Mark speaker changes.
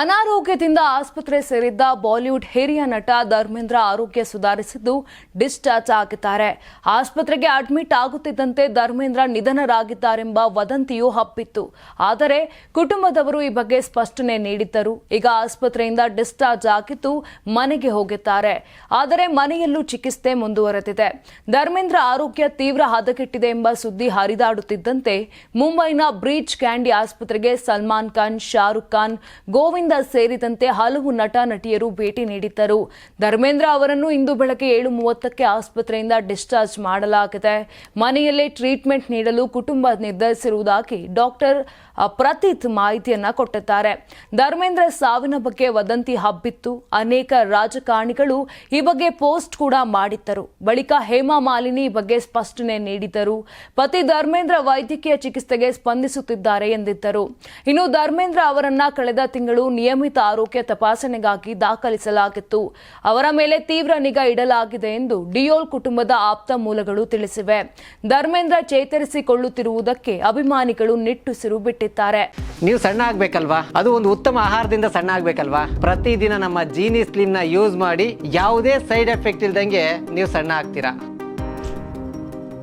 Speaker 1: ಅನಾರೋಗ್ಯದಿಂದ ಆಸ್ಪತ್ರೆ ಸೇರಿದ್ದ ಬಾಲಿವುಡ್ ಹಿರಿಯ ನಟ ಧರ್ಮೇಂದ್ರ ಆರೋಗ್ಯ ಸುಧಾರಿಸಿದ್ದು ಡಿಸ್ಚಾರ್ಜ್ ಆಗಿದ್ದಾರೆ. ಆಸ್ಪತ್ರೆಗೆ ಅಡ್ಮಿಟ್ ಆಗುತ್ತಿದ್ದಂತೆ ಧರ್ಮೇಂದ್ರ ನಿಧನರಾಗಿದ್ದಾರೆಂಬ ವದಂತಿಯು ಹಬ್ಬಿತ್ತು. ಆದರೆ ಕುಟುಂಬದವರು ಈ ಬಗ್ಗೆ ಸ್ಪಷ್ಟನೆ ನೀಡಿದ್ದರು. ಈಗ ಆಸ್ಪತ್ರೆಯಿಂದ ಡಿಸ್ಚಾರ್ಜ್ ಆಗಿದ್ದು ಮನೆಗೆ ಹೋಗಿದ್ದಾರೆ. ಆದರೆ ಮನೆಯಲ್ಲೂ ಚಿಕಿತ್ಸೆ ಮುಂದುವರೆದಿದೆ. ಧರ್ಮೇಂದ್ರ ಆರೋಗ್ಯ ತೀವ್ರ ಹದಗೆಟ್ಟಿದೆ ಎಂಬ ಸುದ್ದಿ ಹರಿದಾಡುತ್ತಿದ್ದಂತೆ ಮುಂಬೈನ ಬ್ರೀಚ್ ಕ್ಯಾಂಡಿ ಆಸ್ಪತ್ರೆಗೆ ಸಲ್ಮಾನ್ ಖಾನ್, ಶಾರುಖ್ ಖಾನ್, ಗೋವಿಂದ ಸೇರಿದಂತೆ ಹಲವು ನಟ, ನಟಿಯರು ಭೇಟಿ ನೀಡಿದ್ದರು. ಧರ್ಮೇಂದ್ರ ಅವರನ್ನು ಇಂದು ಬೆಳಗ್ಗೆ ಏಳು ಮೂವತ್ತಕ್ಕೆ ಆಸ್ಪತ್ರೆಯಿಂದ ಡಿಸ್ಚಾರ್ಜ್ ಮಾಡಲಾಗಿದೆ. ಮನೆಯಲ್ಲೇ ಟ್ರೀಟ್ಮೆಂಟ್ ನೀಡಲು ಕುಟುಂಬ ನಿರ್ಧರಿಸಿರುವುದಾಗಿ ಡಾಕ್ಟರ್ ಪ್ರತೀತ್ ಮಾಹಿತಿಯನ್ನ ಕೊಟ್ಟಿದ್ದಾರೆ. ಧರ್ಮೇಂದ್ರ ಸಾವಿನ ಬಗ್ಗೆ ವದಂತಿ ಹಬ್ಬಿತ್ತು. ಅನೇಕ ರಾಜಕಾರಣಿಗಳು ಈ ಬಗ್ಗೆ ಪೋಸ್ಟ್ ಕೂಡ ಮಾಡಿದ್ದರು. ಬಳಿಕ ಹೇಮಾ ಮಾಲಿನಿ ಬಗ್ಗೆ ಸ್ಪಷ್ಟನೆ ನೀಡಿದ್ದರು. ಪತಿ ಧರ್ಮೇಂದ್ರ ವೈದ್ಯಕೀಯ ಚಿಕಿತ್ಸೆಗೆ ಸ್ಪಂದಿಸುತ್ತಿದ್ದಾರೆ ಎಂದಿದ್ದರು. ಇನ್ನು ಧರ್ಮೇಂದ್ರ ಅವರನ್ನ ಕಳೆದ ತಿಂಗಳು ನಿಯಮಿತ ಆರೋಗ್ಯ ತಪಾಸಣೆಗಾಗಿ ದಾಖಲಿಸಲಾಗಿತ್ತು. ಅವರ ಮೇಲೆ ತೀವ್ರ ನಿಗಾ ಇಡಲಾಗಿದೆ ಎಂದು ಡಿಯೋಲ್ ಕುಟುಂಬದ ಆಪ್ತ ಮೂಲಗಳು ತಿಳಿಸಿವೆ. ಧರ್ಮೇಂದ್ರ ಚೇತರಿಸಿಕೊಳ್ಳುತ್ತಿರುವುದಕ್ಕೆ ಅಭಿಮಾನಿಗಳು ನಿಟ್ಟುಸಿರು ಬಿಟ್ಟಿದ್ದಾರೆ.
Speaker 2: ನೀವು ಸಣ್ಣ ಆಗ್ಬೇಕಲ್ವಾ? ಅದು ಒಂದು ಉತ್ತಮ ಆಹಾರದಿಂದ ಸಣ್ಣ ಆಗ್ಬೇಕಲ್ವಾ? ಪ್ರತಿದಿನ ನಮ್ಮ ಜೀನಿ ಸ್ಲಿಮ್ನ ಯೂಸ್ ಮಾಡಿ ಯಾವುದೇ ಸೈಡ್ ಎಫೆಕ್ಟ್ ಇಲ್ದಂಗೆ ನೀವು ಸಣ್ಣ ಆಗ್ತೀರಾ?